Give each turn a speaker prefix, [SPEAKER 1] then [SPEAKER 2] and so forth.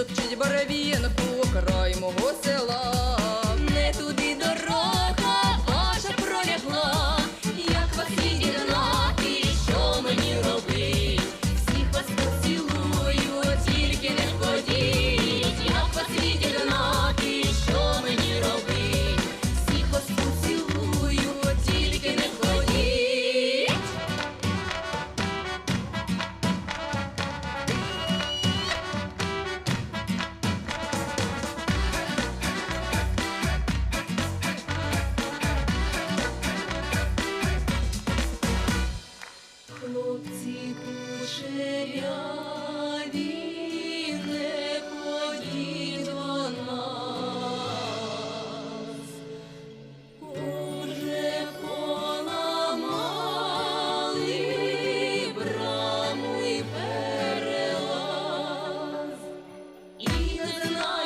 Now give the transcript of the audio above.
[SPEAKER 1] Сопчить боровинок the Lord.